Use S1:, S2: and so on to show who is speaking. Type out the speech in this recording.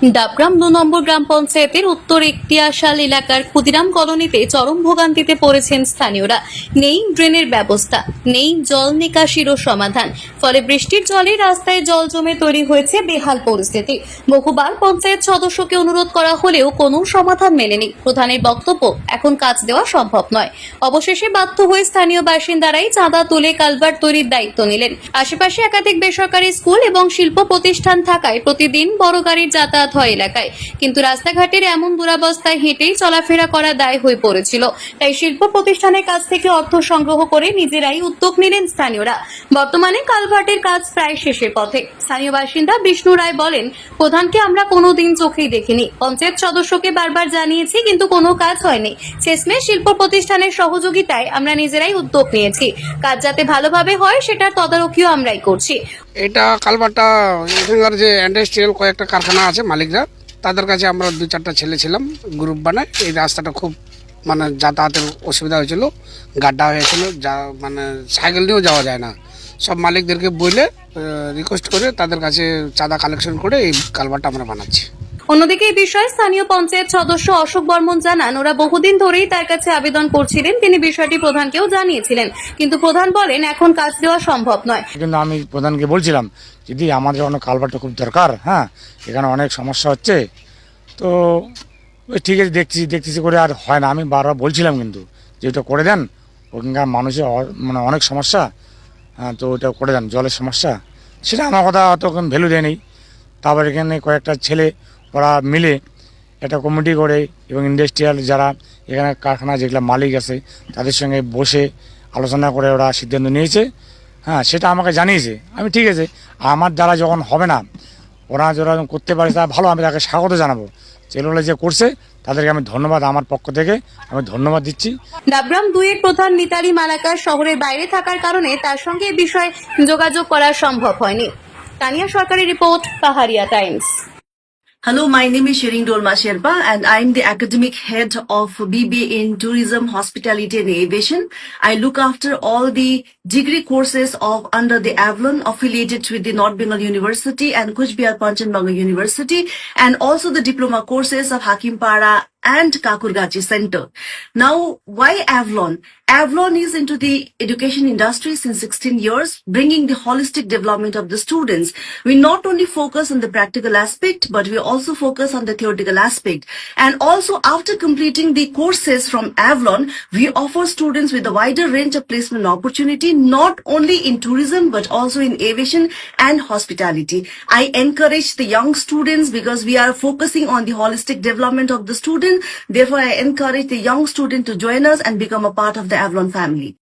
S1: ডাবগ্রাম দু নম্বর গ্রাম পঞ্চায়েতের উত্তর একটিয়াশাল এলাকার ক্ষুদিরাম কলোনিতে চরম ভোগান্তিতে পড়েছেন স্থানীয়রা। নেই ড্রেনের ব্যবস্থা, নেই জল নিকাশিরও সমাধান। ফলে বৃষ্টির জলে রাস্তায় জল জমে তৈরি হয়েছে বেহাল পরিস্থিতি। বহুবার পঞ্চায়েত সদস্যকে অনুরোধ করা হলেও কোনো সমাধান মেলেনি। প্রধানের বক্তব্য, এখন কাজ দেওয়া সম্ভব নয়। অবশেষে বাধ্য হয়ে স্থানীয় বাসিন্দারাই চাঁদা তুলে কালভার্ট তৈরির দায়িত্ব নিলেন। আশেপাশে একাধিক বেসরকারি স্কুল এবং শিল্প প্রতিষ্ঠান থাকায় প্রতিদিন বড় গাড়ির যাতায়াত হয় এলাকায়। কিন্তু রাস্তাঘাটের এমন দুরাবস্থায় হেঁটেই চলাফেরা করা দায় হয়ে পড়েছিল। তাই শিল্প প্রতিষ্ঠানের কাছ থেকে অর্থ সংগ্রহ করে নিজেরাই উদ্যোগ নিলেন স্থানীয়রা। বর্তমানে কালভার্টের কাজ প্রায় শেষের পথে। স্থানীয় বাসিন্দা বিষ্ণু রায় বলেন, প্রধানকে আমরা কোনোদিন চোখেই দেখিনি। পঞ্চায়েত সদস্যকে বারবার জানিয়েছি, কিন্তু কোনো কাজ হয়নি। শেষমে শিল্প প্রতিষ্ঠানের সহযোগিতায় আমরা নিজেরাই উদ্যোগ নিয়েছি। কাজ যাতে ভালোভাবে হয়, সেটার তদারকিও আমরাই করছি।
S2: এটা কালবাটা এখানকার যে ইন্ডাস্ট্রিয়াল কয়েকটা কারখানা আছে মালিকরা, তাদের কাছে আমরা দু চারটা ছেলে ছিলাম গ্রুপ বানায়। এই রাস্তাটা খুব মানে যাতায়াতের অসুবিধা হয়েছিল, গাড্ডা হয়েছিল, যা মানে সাইকেল নিয়েও যাওয়া যায় না। সব মালিকদেরকে বলে রিকোয়েস্ট করে তাদের কাছে চাঁদা কালেকশন করে এই কালবারটা আমরা বানাচ্ছি।
S1: অন্যদিকে এই বিষয়ে স্থানীয় পঞ্চায়েত সদস্য অশোক বর্মন জানান, ওরা বহুদিন ধরেই তার কাছে আবেদন করছিলেন। তিনি বিষয়টি প্রধানকেও জানিয়েছিলেন। কিন্তু প্রধান বলেন, এখন কাজ দেওয়া সম্ভব নয়।
S3: কিন্তু আমি প্রধানকে বলছিলাম, দিদি, আমাদের অনেক কালভারটা খুব দরকার হ্যাঁ? এখানে অনেক সমস্যা হচ্ছে। তো ওই ঠিক আছে, দেখছি দেখতেছি করে আর হয় না। আমি বারবার বলছিলাম কিন্তু, যে ওটা করে দেন, ওখানকার মানুষের মানে অনেক সমস্যা হ্যাঁ তো ওটা করে দেন, জলের সমস্যা। সেটা আমার কথা অত ভ্যালু দেয়নি। তারপর এখানে কয়েকটা ছেলে ওরা মিলে একটা কমিটি করে এবং ইন্ডাস্ট্রিয়াল যারা এখানে কারখানা যেগুলো মালিক আছে, তাদের সঙ্গে বসে আলোচনা করে ওরা সিদ্ধান্ত নিয়েছে। হ্যাঁ সেটা আমাকে জানিয়েছে। আমি ঠিক আছে, আমার দ্বারা যখন হবে না, ওরা যারা করতে পারে তা ভালো, আমি তাকে স্বাগত জানাব। যেগুলো যে করছে, তাদেরকে আমি ধন্যবাদ আমার পক্ষ থেকে, আমি ধন্যবাদ দিচ্ছি।
S1: ডাবগ্রাম দুইয়ের প্রধান মিতালি মালাকার শহরের বাইরে থাকার কারণে তার সঙ্গে বিষয়ে যোগাযোগ করা সম্ভব হয়নি। তানিয়া সরকারি report, Paharia Times.
S4: Hello, my name is Shirin Dolma Sherpa and I'm the academic head of BBA in Tourism, Hospitality and Aviation. I look after all the degree courses of under the Avalon affiliated with the North Bengal University and Kuch Bihar Panchanbanga University and also the diploma courses of Hakimpara and Kakurgachi Center. Now, why Avalon? Avalon is into the education industry since 16 years, bringing the holistic development of the students. We not only focus on the practical aspect, but we also focus on the theoretical aspect. And also, after completing the courses from Avalon, we offer students with a wider range of placement opportunity, not only in tourism, but also in aviation and hospitality. I encourage the young students because we are focusing on the holistic development of the student. Therefore, I encourage the young student to join us and become a part of the Avalon family.